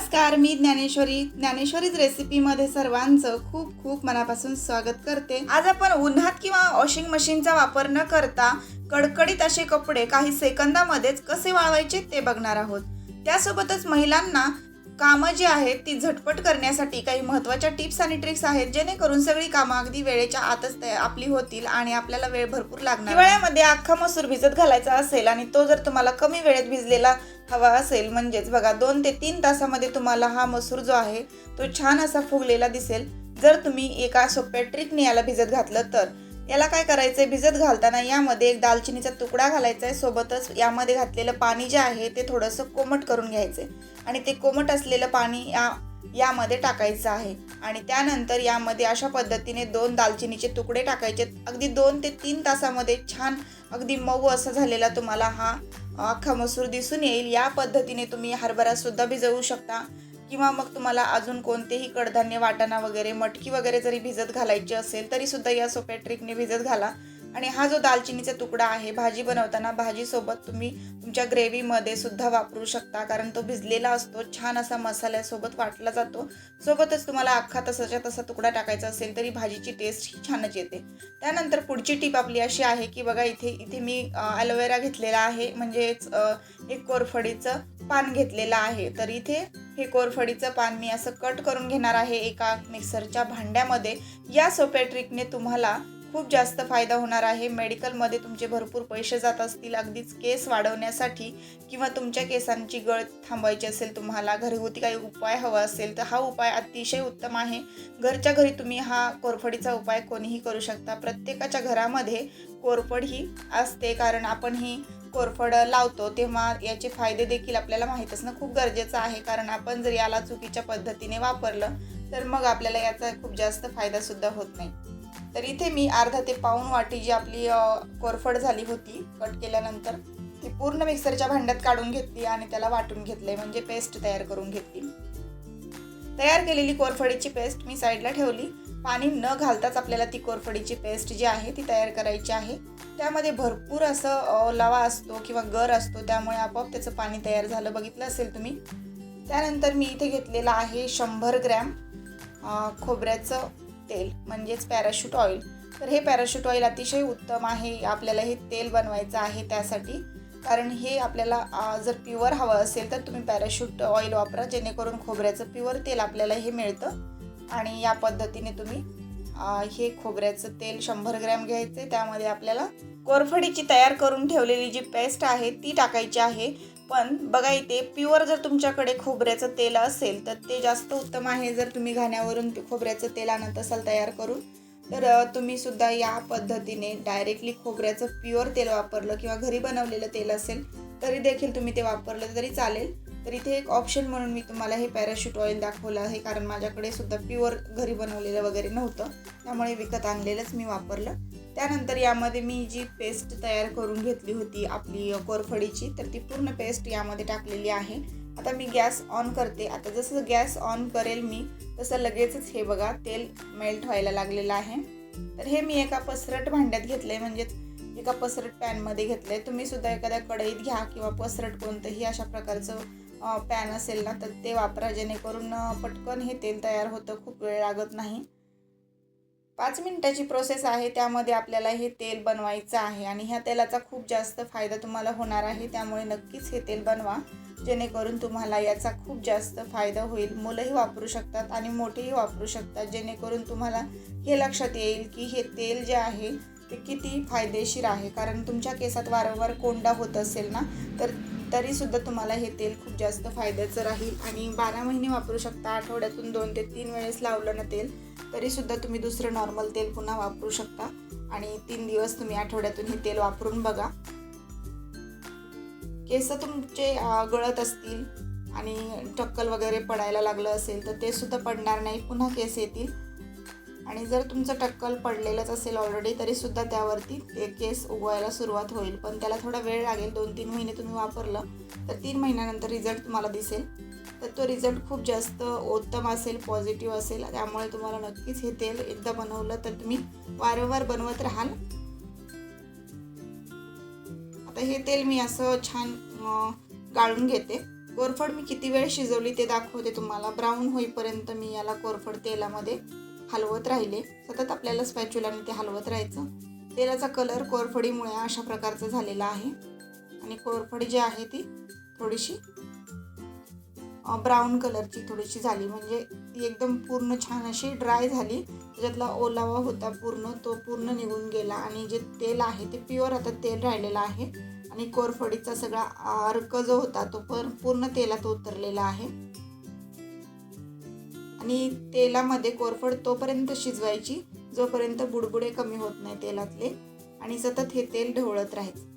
नमस्कार मी ज्ञानेश्वरी. ज्ञानेश्वरीच रेसिपीमध्ये सर्वांचं खूप खूप मनापासून स्वागत करते. आज आपण उन्हात किंवा वॉशिंग मशीनचा वापर न करता कडकडीत असे कपडे काही सेकंदामध्येच कसे वाळवायचे ते बघणार आहोत. त्यासोबतच महिलांना कामं जी आहेत ती झटपट करण्यासाठी काही महत्त्वाच्या टिप्स आणि ट्रिक्स आहेत जेणेकरून सगळी कामं अगदी वेळेच्या आतच आपली होतील आणि आपल्याला वेळ भरपूर लागणार हिवाळ्यामध्ये अख्खा मसूर भिजत घालायचा असेल आणि तो जर तुम्हाला कमी वेळेत भिजलेला हवा असेल म्हणजेच बघा दोन ते तीन तासामध्ये तुम्हाला हा मसूर जो आहे तो छान असा फुगलेला दिसेल. जर तुम्ही एका सोप्या ट्रिकने याला भिजत घातलं तर याला काय करायचंय? भिजत घालताना यामध्ये एक दालचिनीचा तुकडा घालायचा आहे सोबतच यामध्ये घातलेलं पाणी जे आहे ते थोडंसं कोमट करून घ्यायचंय. आणि ते कोमट असलेलं पाणी या यामध्ये टाकायचं आहे. आणि त्यानंतर यामध्ये अशा पद्धतीने दोन दालचिनीचे तुकडे टाकायचे. अगदी दोन ते तीन तासामध्ये छान अगदी मऊ असा झालेला तुम्हाला हा अख्खा मसूर दिसून येईल. या पद्धतीने तुम्ही हरभरासुद्धा भिजवू शकता. किंवा मग तुम्हाला अजून कोणतेही कडधान्य वाटाणा वगैरे मटकी वगैरे जरी भिजत घालायची असेल तरी सुद्धा या सोप्या ट्रिकने भिजत घाला. आणि हा जो दालचिनीचा तुकडा आहे भाजी बनवताना भाजीसोबत तुम्ही तुमच्या ग्रेव्हीमध्ये सुद्धा वापरू शकता कारण तो भिजलेला असतो छान असा मसाल्यासोबत वाटला जातो. सोबतच तुम्हाला अख्खा तसाच्या तसा तुकडा टाकायचा असेल तरी भाजीची टेस्ट ही छानच येते. त्यानंतर पुढची टीप आपली अशी आहे की बघा इथे इथे मी ॲलोवेरा घेतलेला आहे म्हणजेच एक कोरफडीचं पान घेतलेलं आहे. तर इथे हे कोरफडीचं पान मी असं कट करून घेणार आहे एका मिक्सरच्या भांड्यामध्ये. या सोप्या ट्रिकने तुम्हाला खूप जास्त फायदा होणार आहे. मेडिकलमध्ये तुमचे भरपूर पैसे जात असतील. अगदीच केस वाढवण्यासाठी किंवा तुमच्या केसांची गळ थांबवायची असेल तुम्हाला घरगुती काही उपाय हवा असेल तर हा उपाय अतिशय उत्तम आहे. घरच्या घरी तुम्ही हा कोरफडीचा उपाय कोणीही करू शकता. प्रत्येकाच्या घरामध्ये कोरफड ही असते कारण आपण ही कोरफड लावतो तेव्हा याचे फायदे देखील आपल्याला माहीत असणं खूप गरजेचं आहे. कारण आपण जर याला चुकीच्या पद्धतीने वापरलं तर मग आपल्याला याचा खूप जास्त फायदासुद्धा होत नाही. तर इथे मी अर्धा ते पाऊण वाटी जी आपली कोरफड झाली होती कट केल्यानंतर ती पूर्ण मिक्सरच्या भांड्यात काढून घेतली आणि त्याला वाटून घेतले म्हणजे पेस्ट तयार करून घेतली. तयार केलेली कोरफडीची पेस्ट मी साईडला ठेवली. पाणी न घालताच आपल्याला ती कोरफडीची पेस्ट जी आहे ती तयार करायची आहे. त्यामध्ये भरपूर असं ओलावा लवा असतो किंवा गर असतो त्यामुळे आपोआप त्याचं पाणी तयार झालं. बघितलं असेल तुम्ही? त्यानंतर मी इथे घेतलेलं आहे शंभर ग्रॅम खोबऱ्याचं तेल म्हणजेच पॅराशूट ऑइल. तर हे पॅराशूट ऑइल अतिशय उत्तम आहे आपल्याला हे तेल बनवायचं आहे त्यासाठी. कारण हे आपल्याला जर प्युअर हवं असेल तर तुम्ही पॅराशूट ऑइल वापरा जेणेकरून खोबऱ्याचं प्युअर तेल आपल्याला हे मिळतं. आणि या पद्धतीने तुम्ही हे खोबऱ्याचं तेल शंभर ग्रॅम घ्यायचे. त्यामध्ये आपल्याला कोरफडीची तयार करून ठेवलेली जी पेस्ट आहे ती टाकायची आहे. पण बघा इथे प्युअर जर तुमच्याकडे खोबऱ्याचं तेल असेल तर ते जास्त उत्तम आहे जर तुम्ही घाण्यावरून खोबऱ्याचं तेल आणत असाल तयार करून. तर तुम्ही सुद्धा या पद्धतीने डायरेक्टली खोबऱ्याचं प्युअर तेल वापरलं किंवा घरी बनवलेलं तेल असेल तरी देखील तुम्ही ते वापरलं तरी चालेल. तर इथे एक ऑप्शन म्हणून मी तुम्हाला हे पॅराशूट ऑइल दाखवलं आहे. कारण माझ्याकडे सुद्धा प्युअर घरी बनवलेलं वगैरे नव्हतं. त्यामुळे विकत आणलेलंच मी वापरलं. त्यानंतर यामध्ये मी जी पेस्ट तयार करून घेतली होती आपली कोरफडीची तर ती पूर्ण पेस्ट यामध्ये टाकलेली आहे. आता मी गॅस ऑन करते. आता जसं गॅस ऑन करेल मी तसं लगेचच हे बघा तेल मेल्ट व्हायला लागलेलं आहे. तर हे मी एका पसरट भांड्यात घेतलं आहे म्हणजेच एका पसरट पॅनमध्ये घेतलंय. तुम्ही सुद्धा एखाद्या कढईत घ्या किंवा पसरट कोणतंही अशा प्रकारचं पॅन असेल ना तर ते वापरा जेणेकरून पटकन हे तेल तयार होतं खूप वेळ लागत नाही. पाच मिनटाची प्रोसेस आहे त्यामध्ये आपल्याला हे तेल बनवायचं आहे आणि ह्या तेलाचा खूप जास्त फायदा तुम्हाला होणार आहे त्यामुळे नक्कीच हे तेल बनवा जेणेकरून तुम्हाला याचा खूप जास्त फायदा होईल. मुलंही वापरू शकतात आणि मोठेही वापरू शकतात जेणेकरून तुम्हाला हे लक्षात येईल की हे तेल जे आहे ते किती फायदेशीर आहे. कारण तुमच्या केसात वारंवार कोंडा होत असेल ना तर तरीसुद्धा तुम्हाला हे तेल खूप जास्त फायद्याचं राहील. आणि बारा महिने वापरू शकता. आठवड्यातून दोन ते तीन वेळेस लावलं ना तेल तरीसुद्धा तुम्ही दुसरं नॉर्मल तेल पुन्हा वापरू शकता. आणि तीन दिवस तुम्ही आठवड्यातून हे तेल वापरून बघा. केस तुमचे गळत असतील आणि टक्कल वगैरे पडायला लागलं असेल तर ते सुद्धा पडणार नाही. पुन्हा केस येतील. आणि जर तुमचं टक्कल पडलेलंच असेल ऑलरेडी तरीसुद्धा त्यावरती ते केस उगवायला सुरुवात होईल. पण त्याला थोडा वेळ लागेल दोन तीन महिने तुम्ही वापरलं तर तीन महिन्यानंतर रिझल्ट तुम्हाला दिसेल. तर तो रिझल्ट खूप जास्त उत्तम असेल पॉझिटिव्ह असेल त्यामुळे तुम्हाला नक्कीच हे तेल एकदा बनवलं तर तुम्ही वारंवार बनवत राहाल. आता हे तेल मी असं छान गाळून घेते. कोरफड मी किती वेळ शिजवली ते दाखवते तुम्हाला. ब्राऊन होईपर्यंत मी याला कोरफड तेलामध्ये हलवत राहिले. सतत आपल्याला स्पॅच्युलाने ते हलवत राहायचं. तेलाचा कलर कोरफडीमुळे अशा प्रकारचा झालेला आहे. आणि कोरफडी जी आहे ती थोडीशी ब्राऊन कलरची थोडीशी झाली. म्हणजे ती एकदम पूर्ण छान अशी ड्राय झाली. त्याच्यातला ओलावा होता पूर्ण तो पूर्ण निघून गेला. आणि जे तेल आहे ते प्युअर आता तेल राहिलेलं आहे. आणि कोरफडीचा सगळा अर्क जो होता तो पण पूर्ण तेलात उतरलेला आहे. आणि तेलामध्ये कोरफड तोपर्यंत शिजवायची जोपर्यंत बुडबुडे कमी होत नाही तेलातले आणि सतत हे तेल ढवळत राहायचं.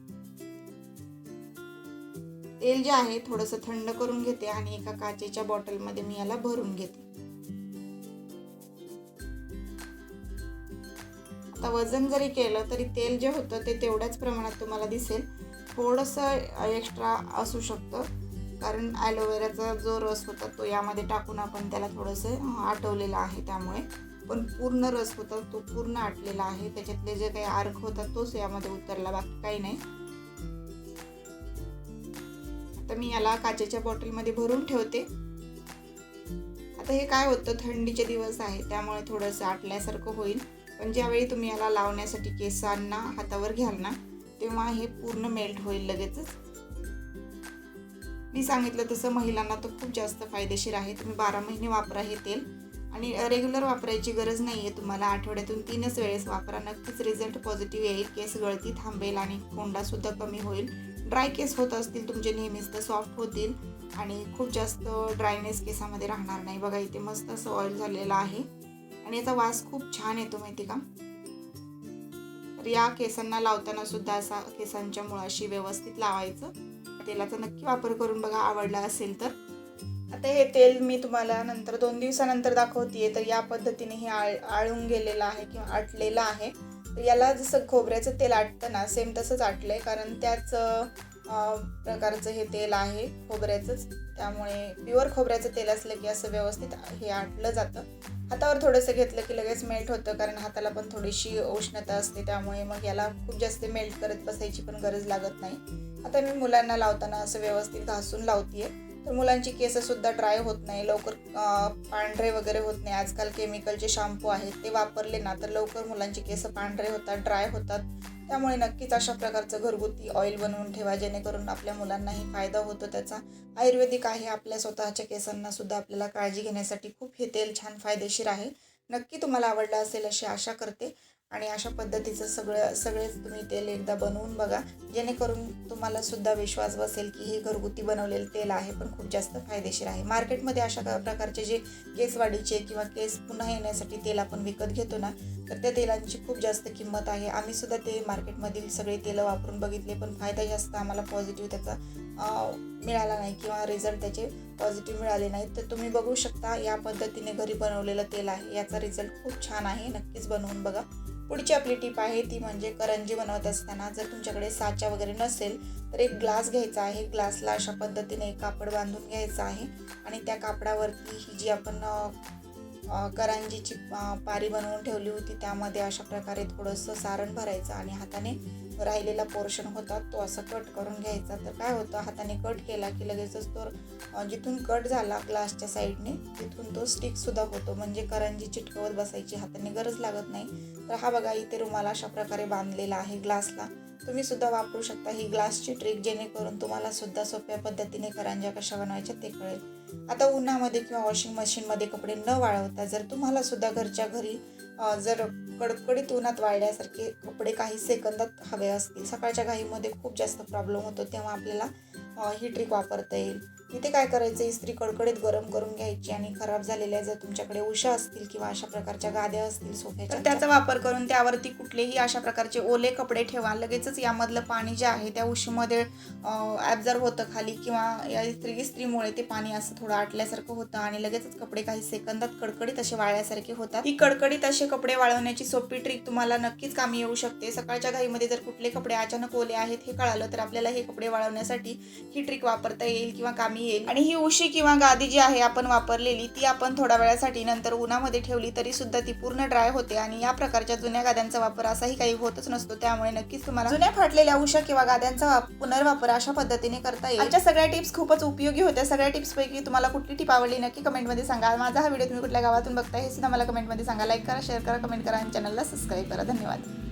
तेल जे आहे थोडंसं थंड करून घेते आणि एका काचेच्या बॉटलमध्ये मी याला भरून घेते. आता वजन जरी केलं तरी तेल जे होतं ते तेवढ्याच प्रमाणात तुम्हाला दिसेल. थोडंसं एक्स्ट्रा असू शकतं. कारण ॲलोवेराचा जो रस होता तो यामध्ये टाकून आपण त्याला थोडंसं आटवलेलं आहे त्यामुळे. पण पूर्ण रस होता तो पूर्ण आटलेला आहे. त्याच्यातले जे काही अर्क होता तोच यामध्ये उतरला बाकी काही नाही. आता मी याला काचेच्या बॉटलमध्ये भरून ठेवते. आता हे काय होतं थंडीचे दिवस आहे त्यामुळे थोडंसं आटल्यासारखं होईल. पण ज्यावेळी तुम्ही याला लावण्यासाठी केसांना हातावर घ्याल ना तेव्हा हे पूर्ण मेल्ट होईल लगेचच. मी सांगितलं तसं महिलांना तर खूप जास्त फायदेशीर आहे. तुम्ही बारा महिने वापरा हे तेल. आणि रेग्युलर वापरायची गरज नाही आहे तुम्हाला. आठवड्यातून तीनच वेळेस वापरा. नक्कीच रिझल्ट पॉझिटिव्ह येईल. केस गळती थांबेल आणि कोंडासुद्धा कमी होईल. ड्राय केस होत असतील तुमचे नेहमीच तर सॉफ्ट होतील. आणि खूप जास्त ड्रायनेस केसामध्ये राहणार नाही. बघा इथे मस्त असं ऑइल झालेलं आहे. आणि याचा वास खूप छान येतो माहिती का? तर या केसांना लावताना सुद्धा असा केसांच्या मुळाशी व्यवस्थित लावायचं. तेलाचा नक्की वापर करून बघा आवडला असेल तर. आता हे तेल मी तुम्हाला नंतर दोन दिवसानंतर दाखवतीये तर या पद्धतीने हे आळ आळून गेलेलं आहे किंवा आटलेलं आहे. तर याला जसं खोबऱ्याचं तेल आटतं ना सेम तसंच आटलंय कारण त्याच प्रकारचं हे तेल आहे खोबऱ्याचंच. त्यामुळे प्युअर खोबऱ्याचं तेल असलं की असं व्यवस्थित हे आटलं जातं. हातावर थोडंसं घेतलं की लगेच मेल्ट होतं कारण हाताला पण थोडीशी उष्णता असते त्यामुळे मग याला खूप जास्त मेल्ट करत बसायची पण गरज लागत नाही. आता मी मुलांना लावताना असं व्यवस्थित घासून लावतीये. तर मुलांची केससुद्धा ड्राय होत नाही. लवकर पांढरे वगैरे होत नाही. आजकाल केमिकलचे शॅम्पू आहेत ते वापरले ना तर लवकर मुलांची केस पांढरे होतात ड्राय होतात. त्यामुळे नक्कीच अशा प्रकारचं घरगुती ऑइल बनवून ठेवा जेणेकरून आपल्या मुलांनाही फायदा होतो त्याचा. आयुर्वेदिक आहे आपल्या स्वतःच्या केसांना सुद्धा आपल्याला काळजी घेण्यासाठी खूप हे तेल छान फायदेशीर आहे. नक्की तुम्हाला आवडलं असेल अशी आशा करते. आणि अशा पद्धतीचं सगळं सगळेच तुम्ही तेल एकदा बनवून बघा. जेणेकरून तुम्हाला सुद्धा विश्वास बसेल की हे घरगुती बनवलेलं तेल आहे पण खूप जास्त फायदेशीर आहे. मार्केटमध्ये अशा प्रकारचे जे केसवाढीचे किंवा केस पुन्हा येण्यासाठी तेल आपण विकत घेतो ना तर त्या तेलांची खूप जास्त किंमत आहे. आम्ही सुद्धा ते मार्केटमधील सगळे तेलं वापरून बघितले पण फायदा जास्त आम्हाला पॉझिटिव्ह त्याचा मिळाला नाही किंवा रिझल्ट त्याचे पॉझिटिव्ह मिळाले नाहीत. तर तुम्ही बघू शकता या पद्धतीने घरी बनवलेलं तेल आहे. याचा रिझल्ट खूप छान आहे. नक्कीच बनवून बघा. पुढची आपली टीप आहे ती म्हणजे करंजी बनवत असताना जर तुमच्याकडे साचा वगैरे नसेल तर एक ग्लास घ्यायचा आहे. ग्लासला अशा पद्धतीने एक कापड बांधून घ्यायचं आहे. आणि त्या कापडावरती ही जी आपण करंजीची पारी बनवून ठेवली होती. त्यामध्ये अशा प्रकारे थोडंसं सारण भरायचं आणि हाताने राहिलेला पोर्शन होता तो असा कट करून घ्यायचा. तर काय होतं हाताने कट केला की लगेचच तो जिथून कट झाला ग्लासच्या साईडने तिथून तो स्टिकसुद्धा होतो. म्हणजे करंजी चिटकवत बसायची हाताने गरज लागत नाही. तर हा बघा इथे रुमाला अशा प्रकारे बांधलेला आहे ग्लासला. तुम्ही सुद्धा वापरू शकता ही ग्लासची ट्रिक जेणेकरून तुम्हाला सुद्धा सोप्या पद्धतीने करंज्या कशा बनवायच्या ते कळेल. आता उन्हामध्ये किंवा वॉशिंग मशीनमध्ये कपडे न वाळवता जर तुम्हाला सुद्धा घरच्या घरी जर कडकडीत उन्हात वाळल्यासारखे कपडे काही सेकंदात हवे असतील सकाळच्या घाईमध्ये खूप जास्त प्रॉब्लेम होतो तेव्हा आपल्याला ही ट्रिक वापरता येईल. इथे काय करायचं? इस्त्री कडकडीत गरम करून घ्यायची आणि खराब झालेल्या जर तुमच्याकडे उशा असतील किंवा अशा प्रकारच्या गाद्या असतील सोफ्याच्या त्याचा वापर करून त्यावरती कुठलेही अशा प्रकारचे ओले कपडे ठेवा. लगेचच यामधलं पाणी जे आहे त्या उशीमध्ये ॲब्झर्व होतं खाली किंवा या इस्त्री इस्त्रीमुळे ते पाणी असं थोडं आटल्यासारखं होतं आणि लगेचच कपडे काही सेकंदात कडकडीत असे वाळल्यासारखे होतात. ही कडकडीत असे कपडे वाळवण्याची सोपी ट्रिक तुम्हाला नक्कीच कामी येऊ शकते. सकाळच्या घाईमध्ये जर कुठले कपडे अचानक ओले आहेत हे कळालं तर आपल्याला हे कपडे वाळवण्यासाठी ही ट्रिक वापरता येईल किंवा कामी येईल आणि ही उशी किंवा गादी जी आहे आपण वापरलेली ती आपण थोड्या वेळासाठी नंतर उन्हामध्ये ठेवली तरी सुद्धा ती पूर्ण ड्राय होते आणि या प्रकारच्या जुन्या गाद्यांचा वापर असाही काही होतच नसतो. त्यामुळे नक्कीच तुम्हाला जुन्या फाटलेल्या उशा किंवा गाद्यांचा पुनर्वापर अशा पद्धतीने करता येईल. आमच्या सगळ्या टिप्स खूपच उपयोगी होत्या. सगळ्या टिप्स पैकी तुम्हाला कुठली टिप आवडली नक्की कमेंटमध्ये सांगा. माझा हा व्हिडिओ तुम्ही कुठल्या गावातून बघता हे सुद्धा मला कमेंटमध्ये सांगा. लाईक करा शेअर करा कमेंट करा आणि चॅनलला सबस्क्राईब करा. धन्यवाद.